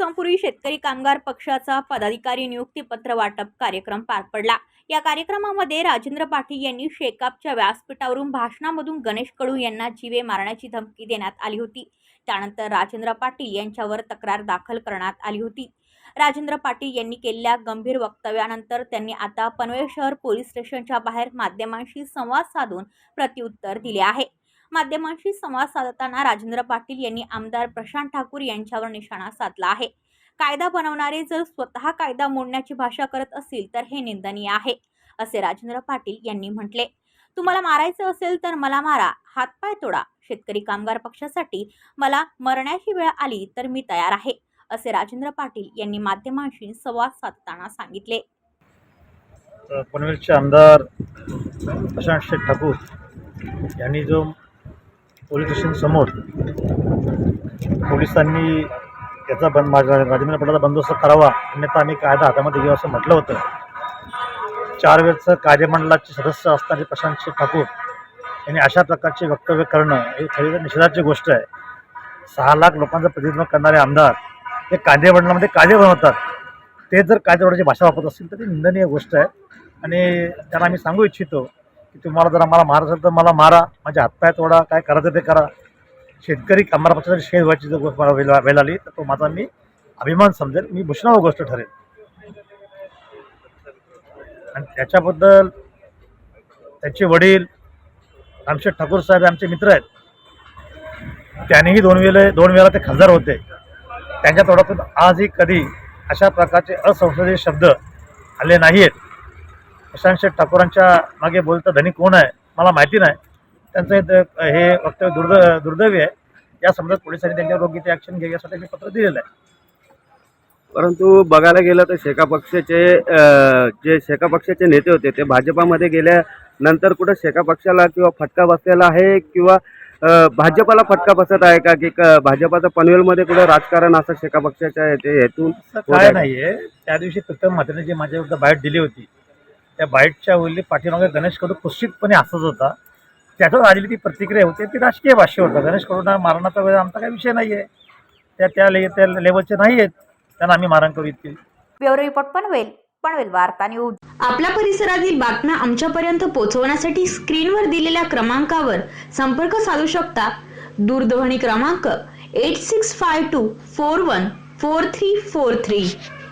दिवसांपूर्वी शेतकरी कामगार पक्षाचा पदाधिकारी नियुक्तीपत्र वाटप कार्यक्रम पार पडला. या कार्यक्रमामध्ये राजेंद्र पाटील यांनी शेकापच्या व्यासपीठावरून भाषणामधून गणेश कडू यांना जीवे मारण्याची धमकी देण्यात आली होती. त्यानंतर राजेंद्र पाटील यांच्यावर तक्रार दाखल करण्यात आली होती. राजेंद्र पाटील यांनी केलेल्या गंभीर वक्तव्यानंतर त्यांनी आता पनवेल शहर पोलीस स्टेशनच्या बाहेर माध्यमांशी संवाद साधून प्रत्युत्तर दिले आहे. माध्यमांशी संवाद साधताना राजेंद्र पाटील यांनी आमदार प्रशांत ठाकूर यांच्यावर निशाणा साधला आहे. कायदा बनवणारे जर स्वतः कायदा मोडण्याची भाषा करत असतील तर हे निंदनीय आहे असे राजेंद्र पाटील यांनी म्हटले. तुम्हाला मारायचं असेल तर मला मारा हातपाय तोडा. शेतकरी कामगार पक्षासाठी मला मरण्याची वेळ आली तर मी तयार आहे असे राजेंद्र पाटील यांनी माध्यमांशी संवाद साधताना सांगितले. पनवेलचे आमदार प्रशांत शेठ ठाकूर यांनी जो पोलीस स्टेशनसमोर पोलिसांनी याचा बंद माझ्या राजेंद्र पटाचा बंदोबस्त करावा अन्यथा आम्ही कायदा हातामध्ये घेऊ असं म्हटलं होतं. चार वेळचं कार्यमंडळाचे सदस्य असणारे प्रशांत शेठ ठाकूर यांनी अशा प्रकारचे वक्तव्य करणं ही खरी निषेधाची गोष्ट आहे. सहा लाख लोकांचं प्रतिनिधित्व करणारे आमदार हे कायदेमंडळामध्ये कायदे बनवतात ते जर कायदेवडाची भाषा वापरत असतील तर ती निंदनीय गोष्ट आहे. आणि त्यांना आम्ही सांगू इच्छितो की तुम्हाला जर आम्हाला मारा असेल तर मला मारा. माझ्या हातपाय तोडा काय करायचं ते करा. शेतकरी कामगार पक्षाची शेत व्हायची जर गोष्ट मला वेळ वेळ आली तर तो माझा मी अभिमान समजेल. मी भूषणाव गोष्ट ठरेल. आणि त्याच्याबद्दल त्याचे वडील रामशेठ ठाकूर साहेब आमचे मित्र आहेत. त्यांनीही दोन वेळे दोन वेळा ते खासदार होते. त्यांच्या तोडातून आजही कधी अशा प्रकारचे असंसदीय शब्द आले नाही आहेत प्रशांत शेठ ठाकूरांच्या मागे बोलतं धनी कोण आहे? मला माहिती नाही. त्यांचं हे हे वक्तव्य दुर्द दुर्दैवी आहे. या संदर्भात पोलिसांनी त्यांच्यावर योग्य ते ॲक्शन घ्या यासाठी मी पत्र दिलेलं आहे. परंतु बघायला गेलं तर शेका पक्षाचे जे शेका पक्षाचे नेते होते ते भाजपामध्ये गेल्यानंतर कुठं शेका पक्षाला किंवा फटका बसलेला आहे किंवा भाजपाला फटका बसत आहे का? की भाजपाचं पनवेलमध्ये कुठं राजकारण असं शेका पक्षाच्या हेतून काय. नाहीये. त्या दिवशी प्रीतम म्हात्रेने जी माझ्या बाईट दिली होती त्या बाईटच्या वेळी पाठीमागे गणेश कडू कुस्सितपणे हसत होता. त्याच्यावर आलेली ती प्रतिक्रिया होती. ती राजकीय भाष्य होतं. गणेश कडूंना मारण्याचा वेळ आमचा काही विषय नाही आहे त्या त्या ले त्या लेवलचे नाही आहेत त्यांना आम्ही मारण करू इतके. Bureau report Panvel. पनवेल वार्ता न्यूज. आपल्या परिसरातील बातम्या आमच्यापर्यंत पोहोचवण्यासाठी स्क्रीनवर दिलेल्या क्रमांकावर संपर्क साधू शकता. दूरध्वनी क्रमांक eight six five two four one four three four three